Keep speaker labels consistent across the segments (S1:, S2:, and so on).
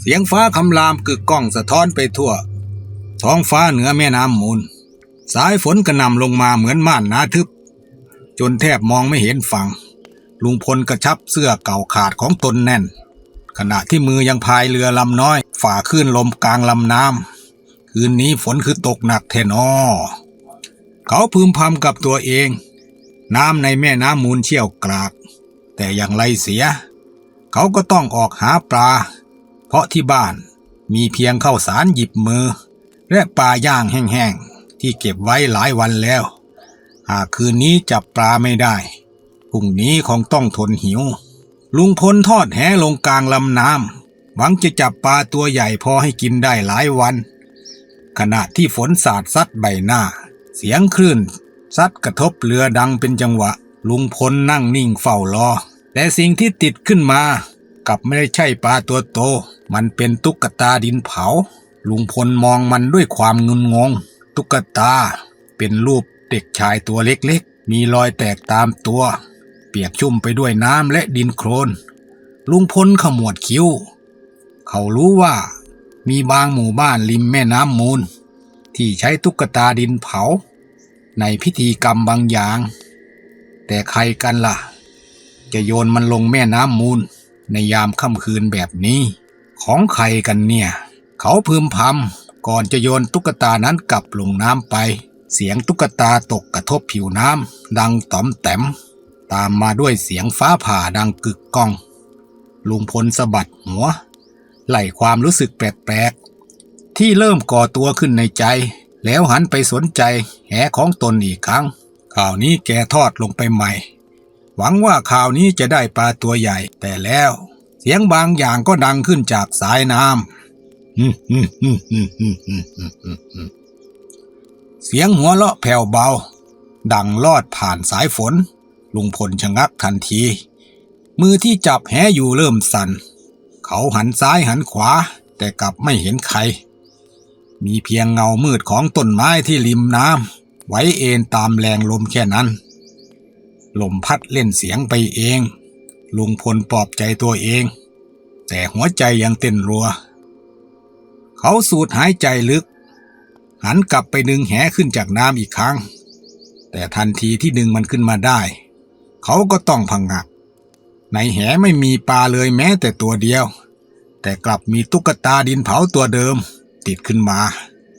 S1: เสียงฟ้าคำรามกึกก้องสะท้อนไปทั่ว ท้องฟ้าเหนือแม่น้ำมูล สายฝนกระหน่ำลงมาเหมือนม่านหนาทึบ จนแทบมองไม่เห็นฝั่ง ลุงพลกระชับเสื้อเก่าขาดของตนแน่น ขณะที่มือยังพายเรือลำน้อย ฝ่าคลื่นลมกลางลำน้ำคืนนี้ฝนคือตกหนักแทนอ เขาพึมพำกับตัวเอง น้ำในแม่น้ำมูลเชี่ยวกราก แต่อย่างไรเสีย เขาก็ต้องออกหาปลา เพราะที่บ้านมีเพียงข้าวสารหยิบมือ และปลาย่างแห้งๆ ที่เก็บไว้หลายวันแล้ว หากคืนนี้จับปลาไม่ได้พรุ่งนี้คงต้องทนหิว ลุงพลทอดแหลงกลางลำน้ำหวังจะจับปลาตัวใหญ่พอให้กินได้หลายวัน ขณะที่ฝนสาดซัดใบหน้า เสียงคลื่นซัดกระทบเรือดังเป็นจังหวะ ลุงพลนั่งนิ่งเฝ้ารอ แต่สิ่งที่ติดขึ้นมา กับไม่ได้ใช่ปลาตัวโต มันเป็นตุ๊กตาดินเผา ลุงพลมองมันด้วยความงุนงง ตุ๊กตา เป็นรูปเด็กชายตัวเล็กๆ มีรอยแตกตามตัว เปียกชุ่มไปด้วยน้ำและดินโคลน ลุงพลขมวดคิ้ว เขารู้ว่า มีบางหมู่บ้านริมแม่น้ำมูล ที่ใช้ตุ๊กตาดินเผา ในพิธีกรรมบางอย่าง แต่ใครกันล่ะ จะโยนมันลงแม่น้ำมูลในยามค่ำคืนแบบนี้ ของใครกันเนี่ย เขาพึมพำก่อนจะโยนตุ๊กตานั้นกลับลงน้ำไป เสียงตุ๊กตาตกกระทบผิวน้ำดังต๋อมแต้มตามมาด้วยเสียงฟ้าผ่าดังกึกก้อง ลุงพลสะบัดหัวไล่ความรู้สึกแปลกๆ ที่เริ่มก่อตัวขึ้นในใจ แล้วหันไปสนใจแหของตนอีกครั้งข่าวนี้แกทอดลงไปใหม่ หวังว่าข่าวนี้จะได้ปลาตัวใหญ่แต่แล้ว เสียงบางอย่างก็ดังขึ้นจากสายน้ำ เสียงหัวเลาะแผ่วเบา ดังลอดผ่านสายฝน ลุงพลชะงักทันที มือที่จับแหอยู่เริ่มสัน่น เขาหันซ้ายหันขวา แต่กลับไม่เห็นใคร มีเพียงเงามืดของต้นไม้ที่ริมน้ำไว้เอ็นตามแรงลมแค่นั้น ลมพัดเล่นเสียงไปเอง ลุงพลปลอบใจตัวเอง แต่หัวใจยังเต้นรัว เขาสูดหายใจลึก หันกลับไปดึงแหขึ้นจากน้ำอีกครั้ง แต่ทันทีที่ดึงมันขึ้นมาได้ เขาก็ต้องพังงักในแหไม่มีปลาเลยแม้แต่ตัวเดียว แต่กลับมีตุ๊กตาดินเผาตัวเดิม ติดขึ้นมา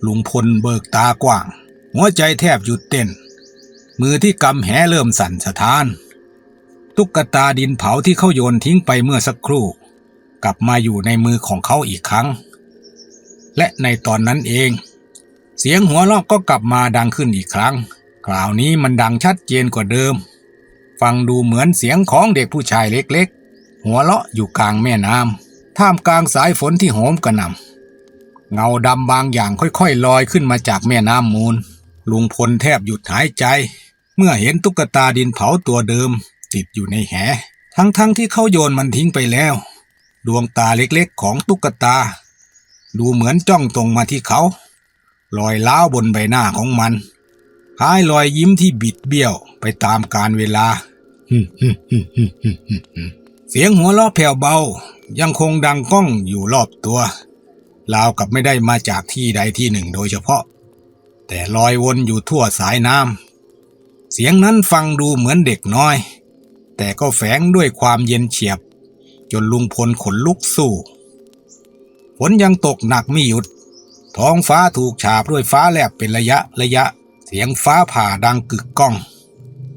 S1: ลุงพลเบิกตากว้าง หัวใจแทบหยุดเต้น มือที่กำแหเริ่มสั่นสะท้าน ตุ๊กตาดินเผาที่เขาโยนทิ้งไปเมื่อสักครู่ กลับมาอยู่ในมือของเขาอีกครั้ง และในตอนนั้นเอง เสียงหัวเราะก็กลับมาดังขึ้นอีกครั้ง คราวนี้มันดังชัดเจนกว่าเดิม ฟังดูเหมือนเสียงของเด็กผู้ชายเล็กๆ หัวเราะอยู่กลางแม่น้ำท่ามกลางสายฝนที่โหมกระหน่ำเงาดำบางอย่างค่อยๆลอยขึ้นมาจากแม่น้ำมูลลุงพลแทบหยุดหายใจ เมื่อเห็นตุ๊กตาดินเผาตัวเดิม ติดอยู่ในแห ทั้งๆที่เขาโยนมันทิ้งไปแล้ว ดวงตาเล็กๆของตุ๊กตา ดูเหมือนจ้องตรงมาที่เขารอยล้าวบนใบหน้าของมันคล้ายรอยยิ้มที่บิดเบี้ยวไปตามกาลเวลา เสียงหัวเราะแผ่วเบายังคงดังก้องอยู่รอบตัวราวกับไม่ได้มาจากที่ใดที่หนึ่งโดยเฉพาะ แต่ลอยวนอยู่ทั่วสายน้ำเสียงนั้นฟังดูเหมือนเด็กน้อย แต่ก็แฝงด้วยความเย็นเฉียบ จนลุงพลขนลุกสู้ฝนยังตกหนักไม่หยุด ท้องฟ้าถูกฉาบด้วยฟ้าแลบเป็นระยะระยะ เสียงฟ้าผ่าดังกึกก้อง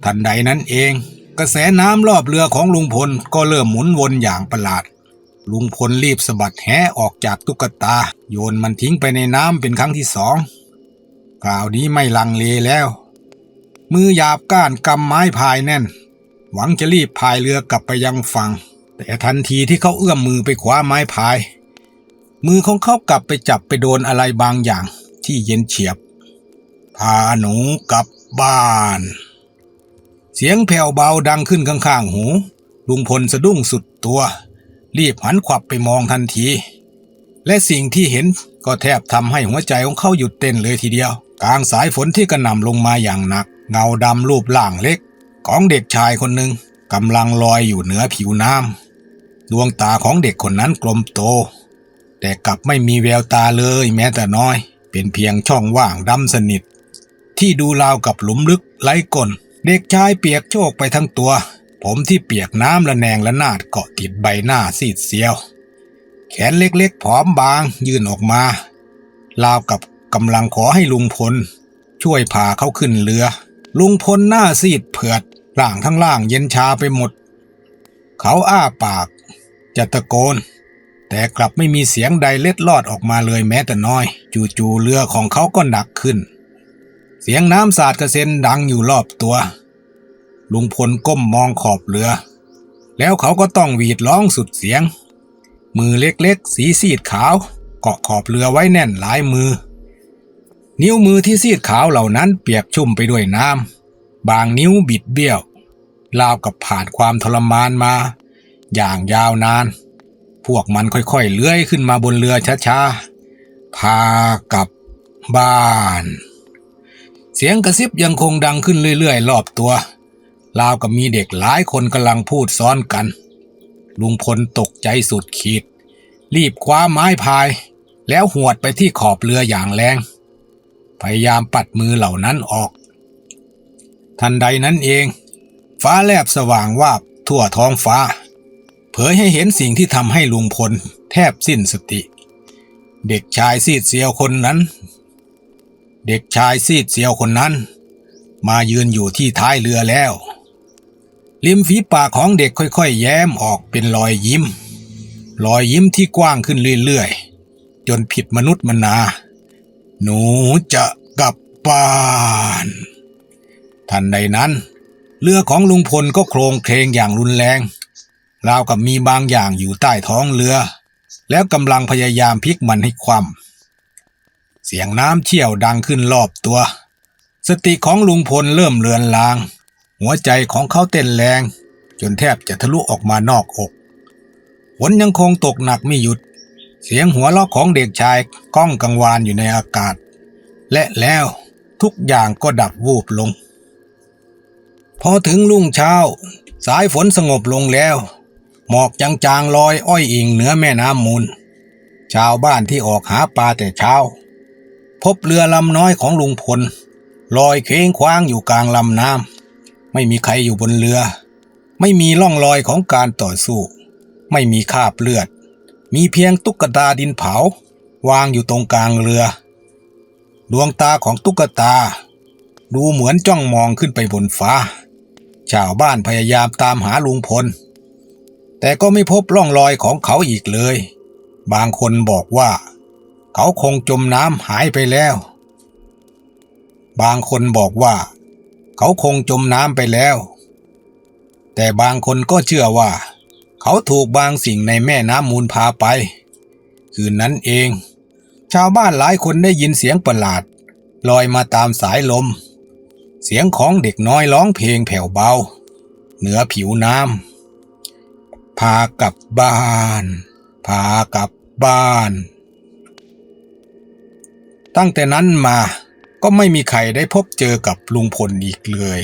S1: ทันใดนั้นเอง กระแสน้ำรอบเรือของลุงพลก็เริ่มหมุนวนอย่างประหลาด ลุงพลรีบสะบัดแหออกจากตุ๊กตา โยนมันทิ้งไปในน้ำเป็นครั้งที่สองคราวนี้ไม่ลังเลแล้ว มือหยาบก้านกำไม้พายแน่น หวังจะรีบพายเรือกลับไปยังฝั่ง แต่ทันทีที่เขาเอื้อมมือไปคว้าไม้พาย มือของเขากลับไปจับไปโดนอะไรบางอย่าง ที่เย็นเฉียบ พาหนูกลับบ้าน เสียงแผ่วเบาดังขึ้นข้างๆหู ลุงพลสะดุ้งสุดตัว รีบหันขวับไปมองทันที และสิ่งที่เห็นก็แทบทำให้หัวใจของเขาหยุดเต้นเลยทีเดียว กลางสายฝนที่กระหน่ำลงมาอย่างหนัก เงาดำรูปร่างเล็ก ของเด็กชายคนหนึ่งกำลังลอยอยู่เหนือผิวน้ำดวงตาของเด็กคนนั้นกลมโต แต่กลับไม่มีแววตาเลยแม้แต่น้อย เป็นเพียงช่องว่างดำสนิท ที่ดูราวกับหลุมลึกไร้ก้นเด็กชายเปียกโชกไปทั้งตัว ผมที่เปียกน้ำละแนงละนาดเกาะติดใบหน้าซีดเซียว แขนเล็กๆผอมบางยื่นออกมา ราวกับกำลังขอให้ลุงพล ช่วยพาเขาขึ้นเรือ ลุงพลหน้าซีดเผือด ร่างทั้งล่างเย็นชาไปหมด เขาอ้าปาก จะตะโกน แต่กลับไม่มีเสียงใดเล็ดลอดออกมาเลยแม้แต่น้อย จู่ๆเรือของเขาก็หนักขึ้น เสียงน้ำสาดกระเซ็นดังอยู่รอบตัว ลุงพลก้มมองขอบเรือ แล้วเขาก็ต้องหวีดร้องสุดเสียง มือเล็กๆ สีซีดขาวเกาะขอบเรือไว้แน่นหลายมือ นิ้วมือที่ซีดขาวเหล่านั้นเปียกชุ่มไปด้วยน้ำ บางนิ้วบิดเบี้ยวราวกับผ่านความทรมานมา อย่างยาวนาน พวกมันค่อยๆเลื้อยขึ้นมาบนเรือช้าๆ พากลับบ้าน เสียงกระซิบยังคงดังขึ้นเรื่อยๆ รอบตัว ราวกับมีเด็กหลายคนกำลังพูดซ้อนกัน ลุงพลตกใจสุดขีด รีบคว้าไม้พาย แล้วหวดไปที่ขอบเรืออย่างแรง พยายามปัดมือเหล่านั้นออก ทันใดนั้นเอง ฟ้าแลบสว่างวาบทั่วท้องฟ้า เผยให้เห็นสิ่งที่ทำให้ลุงพลแทบสิ้นสติ เด็กชายซีดเซียวคนนั้น เด็กชายซีดเซียวคนนั้น มายืนอยู่ที่ท้ายเรือแล้ว ริมฝีปากของเด็กค่อยๆ แย้มออกเป็นรอยยิ้ม รอยยิ้มที่กว้างขึ้นเรื่อยๆ จนผิดมนุษย์มนา หนูจะกลับบ้าน ทันใดนั้น เรือของลุงพลก็โครงเคลงอย่างรุนแรง ราวกับมีบางอย่างอยู่ใต้ท้องเรือ แล้วกำลังพยายามพลิกมันให้คว่ำเสียงน้ำเชี่ยวดังขึ้นรอบตัว สติของลุงพลเริ่มเลือนลาง หัวใจของเขาเต้นแรง จนแทบจะทะลุออกมานอกอกฝนยังคงตกหนักไม่หยุด เสียงหัวเราะของเด็กชายก้องกังวานอยู่ในอากาศ และแล้วทุกอย่างก็ดับวูบลง พอถึงรุ่งเช้า สายฝนสงบลงแล้ว หมอกจางๆลอยอ้อยอิงเหนือแม่น้ำมูล ชาวบ้านที่ออกหาปลาแต่เช้า พบเรือลำน้อยของลุงพล ลอยเคว้งคว้างอยู่กลางลำน้ำไม่มีใครอยู่บนเรือ ไม่มีร่องรอยของการต่อสู้ ไม่มีคราบเลือด มีเพียงตุ๊กตาดินเผาวางอยู่ตรงกลางเรือ ดวงตาของตุ๊กตา ดูเหมือนจ้องมองขึ้นไปบนฟ้า ชาวบ้านพยายามตามหาลุงพล แต่ก็ไม่พบร่องรอยของเขาอีกเลย บางคนบอกว่า เขาคงจมน้ำหายไปแล้ว บางคนบอกว่า เขาคงจมน้ำไปแล้ว แต่บางคนก็เชื่อว่า เขาถูกบางสิ่งในแม่น้ำมูลพาไป คืนนั้นเอง ชาวบ้านหลายคนได้ยินเสียงประหลาด ลอยมาตามสายลม เสียงของเด็กน้อยร้องเพลงแผ่วเบา เหนือผิวน้ำพากลับบ้านพากลับบ้าน ตั้งแต่นั้นมาก็ไม่มีใครได้พบเจอกับลุงพลอีกเลย